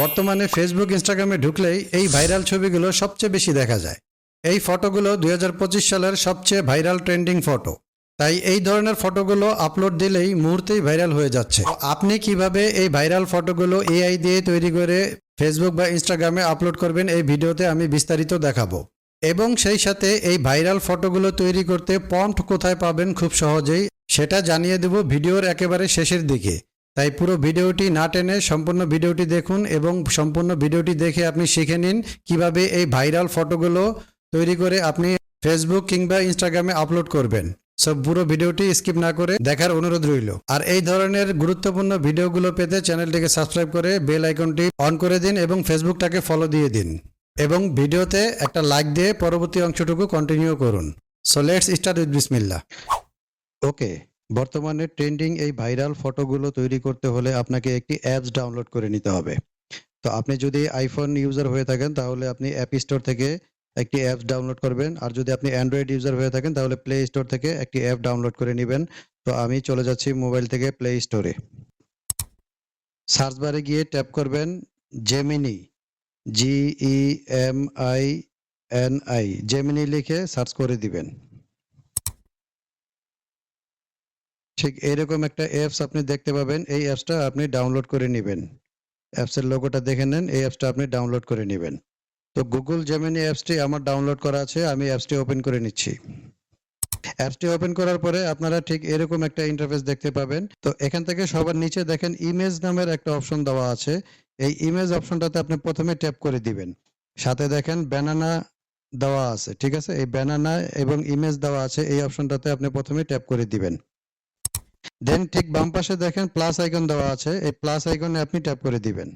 বর্তমানে ফেসবুক ইনস্টাগ্রামে ঢুকলেই এই ভাইরাল ছবিগুলো সবচেয়ে বেশি দেখা যায়। এই ফটোগুলো দুই হাজার পঁচিশ সালের সবচেয়ে ভাইরাল ট্রেন্ডিং ফটো। তাই এই ধরনের ফটোগুলো আপলোড দিলেই মুহূর্তেই ভাইরাল হয়ে যাচ্ছে। আপনি কীভাবে এই ভাইরাল ফটোগুলো এআই দিয়ে তৈরি করে ফেসবুক বা ইনস্টাগ্রামে আপলোড করবেন এই ভিডিওতে আমি বিস্তারিত দেখাবো। এবং সেই সাথে এই ভাইরাল ফটোগুলো তৈরি করতে পম্পট কোথায় পাবেন খুব সহজেই সেটা জানিয়ে দেব ভিডিওর একেবারে শেষের দিকে। তাই পুরো ভিডিওটি না টেনে সম্পূর্ণ ভিডিওটি দেখুন এবং সম্পূর্ণ ভিডিওটি দেখে আপনি শিখে নিন কীভাবে এই ভাইরাল ফটোগুলো তৈরি করে আপনি ফেসবুক কিংবা ইনস্টাগ্রামে আপলোড করবেন। সব পুরো ভিডিওটি স্কিপ না করে দেখার অনুরোধ রইল। আর এই ধরনের গুরুত্বপূর্ণ ভিডিওগুলো পেতে চ্যানেলটিকে সাবস্ক্রাইব করে বেল আইকনটি অন করে দিন এবং ফেসবুকটাকে ফলো দিয়ে দিন। এবং ভিডিওতে একটা লাইক দিয়ে পরবর্তী অংশটুকু কন্টিনিউ করুন। সো লেটস স্টার্ট উইথ বিসমিল্লা ওকে বর্তমানে ট্রেন্ডিং এই ভাইরাল ফটোগুলো তৈরি করতে হলে আপনাকে একটি অ্যাপস ডাউনলোড করে নিতে হবে। তো আপনি যদি আইফোন ইউজার হয়ে থাকেন, তাহলে আপনি অ্যাপ স্টোর থেকে একটি অ্যাপস ডাউনলোড করবেন। আর যদি আপনি অ্যান্ড্রয়েড ইউজার হয়ে থাকেন, তাহলে প্লে স্টোর থেকে একটি অ্যাপ ডাউনলোড করে নেবেন। তো আমি চলে যাচ্ছি মোবাইল থেকে প্লে স্টোরে। সার্চ বারে গিয়ে ট্যাপ করবেন Gemini G E M I N I Gemini লিখে সার্চ করে দিবেন। ঠিক এরকম একটা অ্যাপস আপনি দেখতে পাবেন। এই অ্যাপসটা আপনি ডাউনলোড করে নেবেন। অ্যাপসের লোগোটা দেখে নেন, এই অ্যাপসটা আপনি ডাউনলোড করে নেবেন। তো গুগল জেমিনি অ্যাপসটি আমার ডাউনলোড করা আছে, আমি অ্যাপসটি ওপেন করে নিচ্ছি। অ্যাপসটি ওপেন করার পরে আপনারা ঠিক এরকম একটা ইন্টারফেস দেখতে পাবেন। তো এখান থেকে সবার নিচে দেখেন ইমেজ নামের একটা অপশন দেওয়া আছে। এই ইমেজ অপশনটাতে আপনি প্রথমে ট্যাপ করে দিবেন। সাথে দেখেন ব্যানানা দেওয়া আছে, ঠিক আছে? এই ব্যানানা এবং ইমেজ দেওয়া আছে, এই অপশনটাতে আপনি প্রথমে ট্যাপ করে দিবেন। দেন ঠিক বাম পাশে দেখেন প্লাস আইকন দেওয়া আছে। এই প্লাস আইকনে আপনি ট্যাপ করে দিবেন।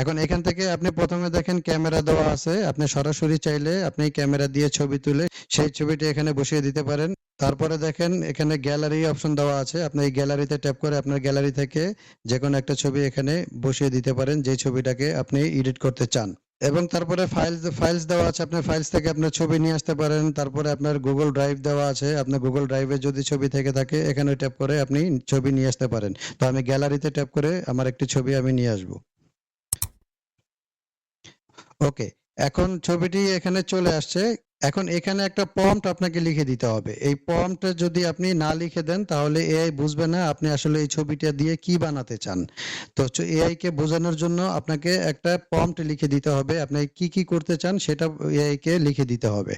এখন এখান থেকে আপনি প্রথমে দেখেন ক্যামেরা দেওয়া আছে। আপনি সরাসরি চাইলে আপনি ক্যামেরা দিয়ে ছবি তুলে সেই ছবিটি এখানে বসিয়ে দিতে পারেন। তারপরে দেখেন এখানে গ্যালারি অপশন দেওয়া আছে। আপনি এই গ্যালারিতে ট্যাপ করে আপনার গ্যালারি থেকে যে কোনো একটা ছবি এখানে বসিয়ে দিতে পারেন। যে ছবিটাকে আপনি এডিট করতে চান। এবং তারপরে ফাইলস ফাইলস দেওয়া আছে আপনার ফাইলস থেকে আপনার ছবি নিয়ে আসতে পারেন। তারপরে আপনার গুগল ড্রাইভ দেওয়া আছে, আপনার গুগল ড্রাইভে যদি ছবি থেকে থাকে, এখানে ট্যাপ করে আপনি ছবি নিয়ে আসতে পারেন। তো আমি গ্যালারিতে ট্যাপ করে আমার একটি ছবি আমি নিয়ে আসব। ওকে এখন ছবিটি এখানে চলে আসছে। এখন এখানে একটা প্রম্পট আপনাকে লিখে দিতে হবে। এই প্রম্পটে যদি আপনি না লিখে দেন, তাহলে এআই বুঝবে না আপনি আসলে এই ছবিটা দিয়ে কি বানাতে চান। তো এআই কে বোঝানোর জন্য আপনাকে একটা প্রম্পট লিখে দিতে হবে। আপনি কি কি করতে চান সেটা এআই কে লিখে দিতে হবে।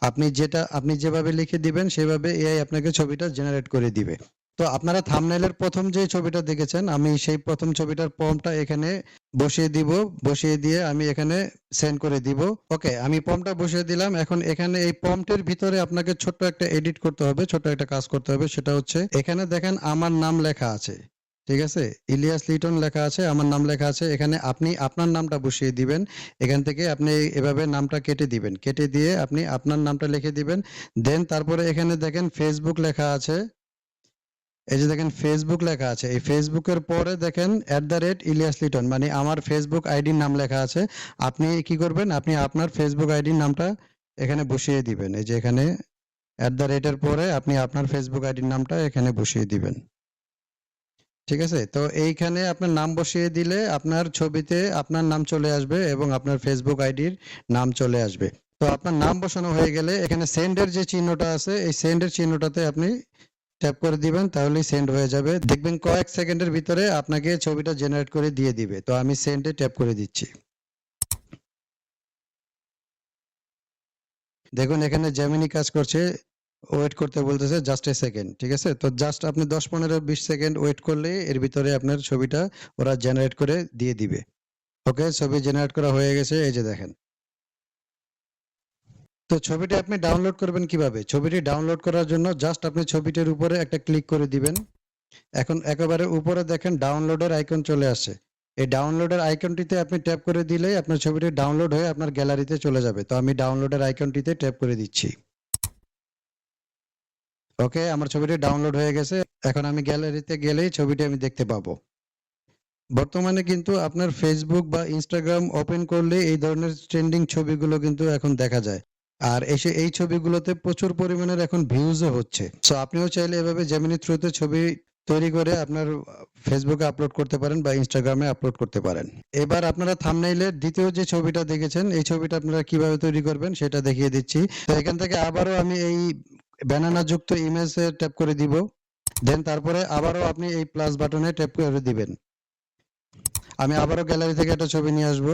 আপনি যেটা, আপনি যেভাবে লিখে দিবেন, সেভাবে এআই আপনাকে ছবিটা জেনারেট করে দিবে। তো আপনারা থামনেলের প্রথম যে ছবিটা দেখেছেন, আমি সেই প্রথম ছবিটার প্রম্পটটা এখানে বসিয়ে দিব, বসিয়ে দিয়ে আমি এখানে সেন্ড করে দিব। ওকে আমি প্রম্পটটা বসিয়ে দিলাম। এখন এখানে এই প্রম্পটের ভিতরে আপনাকে ছোট্ট একটা এডিট করতে হবে ছোট একটা কাজ করতে হবে, সেটা হচ্ছে এখানে দেখেন আমার নাম লেখা আছে। ঠিক আছে? ইলিয়াস লিটন লেখা আছে, আমার নাম লেখা আছে। এখানে আপনি আপনার নামটা বসিয়ে দিবেন। এখান থেকে আপনি এভাবে নামটা কেটে দিবেন। কেটে দিয়ে আপনি আপনার নামটা লিখে দিবেন। দেন তারপরে এখানে দেখেন ফেসবুক লেখা আছে। এই যে দেখেন ফেসবুক লেখা আছে। এই ফেসবুকের পরে দেখেন at the rate Elias Liton মানে আমার ফেসবুক আইডির নাম লেখা আছে। আপনি কি করবেন? আপনি আপনার ফেসবুক আইডির নামটা এখানে বসিয়ে দিবেন। এই যে এখানে অ্যাট দ্য রেটের পরে আপনি আপনার ফেসবুক আইডির নামটা এখানে বসিয়ে দিবেন। ঠিক আছে? তো এইখানে আপনার নাম বসিয়ে দিলে আপনার ছবিতে আপনার নাম চলে আসবে এবং আপনার ফেসবুক আইডির নাম চলে আসবে। তো আপনার নাম বসানো হয়ে গেলে এখানে সেন্ডের যে চিহ্নটা আছে, এই সেন্ডের চিহ্নটাতে আপনি ট্যাপ করে দিবেন, তাহলেই সেন্ড হয়ে যাবে। দেখবেন কয়েক সেকেন্ডের ভিতরে আপনাকে ছবিটা জেনারেট করে দিয়ে দিবে। তো আমি সেন্ডে ট্যাপ করে দিচ্ছি। দেখুন, এখানে জেমিনি কাজ করছে ওয়েট করতে বলতেছে জাস্ট এ সেকেন্ড ঠিক আছে? তো জাস্ট আপনি দশ, পনেরো, বিশ সেকেন্ড ওয়েট করলে এর ভিতরে আপনার ছবিটা ওরা জেনারেট করে দিয়ে দিবে। ওকে ছবি জেনারেট করা হয়ে গেছে, এই যে দেখেন। তো ছবিটি আপনি ডাউনলোড করবেন কীভাবে? ছবিটি ডাউনলোড করার জন্য জাস্ট আপনি ছবিটির উপরে একটা ক্লিক করে দিবেন। এখন একেবারে উপরে দেখেন ডাউনলোডের আইকন চলে আসছে। এই ডাউনলোডের আইকনটিতে আপনি ট্যাপ করে দিলেই আপনার ছবিটি ডাউনলোড হয়ে আপনার গ্যালারিতে চলে যাবে। তো আমি ডাউনলোডের আইকনটিতে ট্যাপ করে দিচ্ছি। ওকে আমার ছবিটি ডাউনলোড হয়ে গেছে। এখন আমি গ্যালারিতে গেলেই ছবিটি আমি দেখতে পাবো। বর্তমানে কিন্তু আপনার ফেসবুক বা ইনস্টাগ্রাম ওপেন করলে এই ধরনের ট্রেন্ডিং ছবিগুলো কিন্তু এখন দেখা যায়। আর এসে এই ছবিগুলোতে প্রচুর পরিমাণের এখন ভিউজও হচ্ছে। সো আপনিও চাইলে এভাবে জেমিনি থ্রুতে ছবি তৈরি করে আপনার ফেসবুকে আপলোড করতে পারেন বা ইনস্টাগ্রামে আপলোড করতে পারেন। এবার আপনারা থাম্বনেইলের দ্বিতীয় যে ছবিটা দেখেছেন, এই ছবিটা আপনারা কীভাবে তৈরি করবেন সেটা দেখিয়ে দিচ্ছি। তো এখান থেকে আবারও আমি এই ব্যানানা যুক্ত ইমেজে ট্যাপ করে দিব। দেন তারপরে আবারও আপনি এই প্লাস বাটনে ট্যাপ করে দিবেন। আমি আবারও গ্যালারি থেকে একটা ছবি নিয়ে আসব।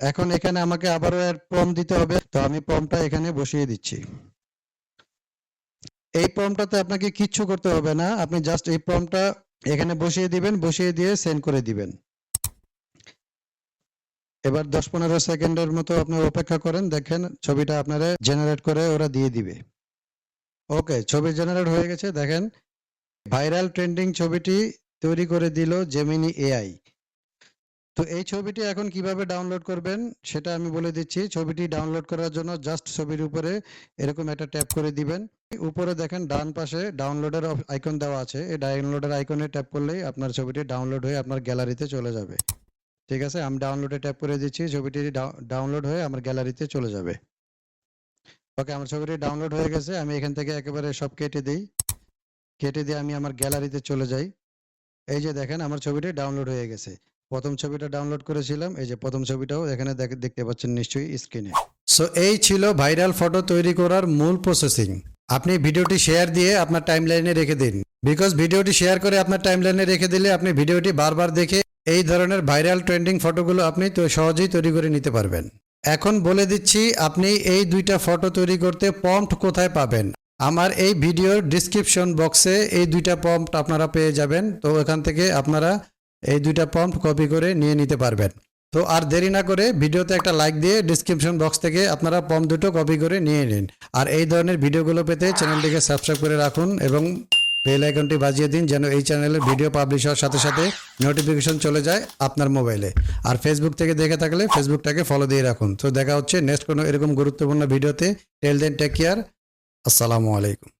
এখন এখানে আমাকে আবারও এর প্রম দিতে হবে। তো আমি প্রমটা এখানে বসিয়ে দিচ্ছি। এই প্রমটাতে আপনাকে কিচ্ছু করতে হবে না। আপনি জাস্ট এই প্রমটা এখানে বসিয়ে দিবেন, বসিয়ে দিয়ে সেন্ড করে দিবেন। এবার দশ পনেরো সেকেন্ডের মতো আপনার অপেক্ষা করেন, দেখেন ছবিটা আপনারা জেনারেট করে ওরা দিয়ে দিবে। ওকে, ছবি জেনারেট হয়ে গেছে, দেখেন। ভাইরাল ট্রেন্ডিং ছবিটি তৈরি করে দিল জেমিনি এআই তো এই ছবিটি এখন কীভাবে ডাউনলোড করবেন সেটা আমি বলে দিচ্ছি। ছবিটি ডাউনলোড করার জন্য জাস্ট ছবির উপরে এরকম একটা ট্যাপ করে দিবেন। উপরে দেখেন ডান পাশে ডাউনলোডের আইকন দেওয়া আছে। এই ডাউনলোডের আইকনে ট্যাপ করলেই আপনার ছবিটি ডাউনলোড হয়ে আপনার গ্যালারিতে চলে যাবে। ঠিক আছে? আমি ডাউনলোডে ট্যাপ করে দিচ্ছি। ছবিটি ডাউনলোড হয়ে আমার গ্যালারিতে চলে যাবে। ওকে আমার ছবিটি ডাউনলোড হয়ে গেছে। আমি এখান থেকে একেবারে সব কেটে দিই। কেটে দিয়ে আমি আমার গ্যালারিতে চলে যাই। এই যে দেখেন, আমার ছবিটি ডাউনলোড হয়ে গেছে। প্রথম ছবিটা ডাউনলোড করেছিলাম, এই যে প্রথম ছবিটাও এখানে দেখ- দেখতে পাচ্ছেন নিশ্চয়ই স্ক্রিনে সো এই ছিল ভাইরাল ফটো তৈরি করার মূল প্রসেসিং আপনি ভিডিওটি শেয়ার দিয়ে আপনার টাইমলাইনে রেখে দিন। বিকজ ভিডিওটি শেয়ার করে আপনার টাইমলাইনে রেখে দিলে আপনি ভিডিওটি বারবার দেখে এই ধরনের ভাইরাল ট্রেন্ডিং ফটোগুলো আপনি তো সহজেই তৈরি করে নিতে পারবেন। এখন বলে দিচ্ছি, আপনি এই দুইটা ফটো তৈরি করতে পম্পট কোথায় পাবেন? আমার এই ভিডিওর ডিসক্রিপশন বক্সে এই দুইটা পম্পট আপনারা পেয়ে যাবেন। তো এখান থেকে আপনারা এই দুইটা পম্পট কপি করে নিয়ে নিতে পারবেন। তো আর দেরি না করে ভিডিওতে একটা লাইক দিয়ে ডিসক্রিপশন বক্স থেকে আপনারা পম্প দুটো কপি করে নিয়ে নিন। আর এই ধরনের ভিডিওগুলো পেতে চ্যানেলটিকে সাবস্ক্রাইব করে রাখুন এবং বেল আইকনটি বাজিয়ে দিন যেন এই চ্যানেলের ভিডিও পাবলিশ হওয়ার সাথে সাথে নোটিফিকেশন চলে যায় আপনার মোবাইলে আর ফেসবুক থেকে দেখে থাকলে ফেসবুকটাকে ফলো দিয়ে রাখুন। তো দেখা হচ্ছে নেক্সট কোনো এরকম গুরুত্বপূর্ণ ভিডিওতে। টেল দেন টেক কেয়ার আসসালামু আলাইকুম।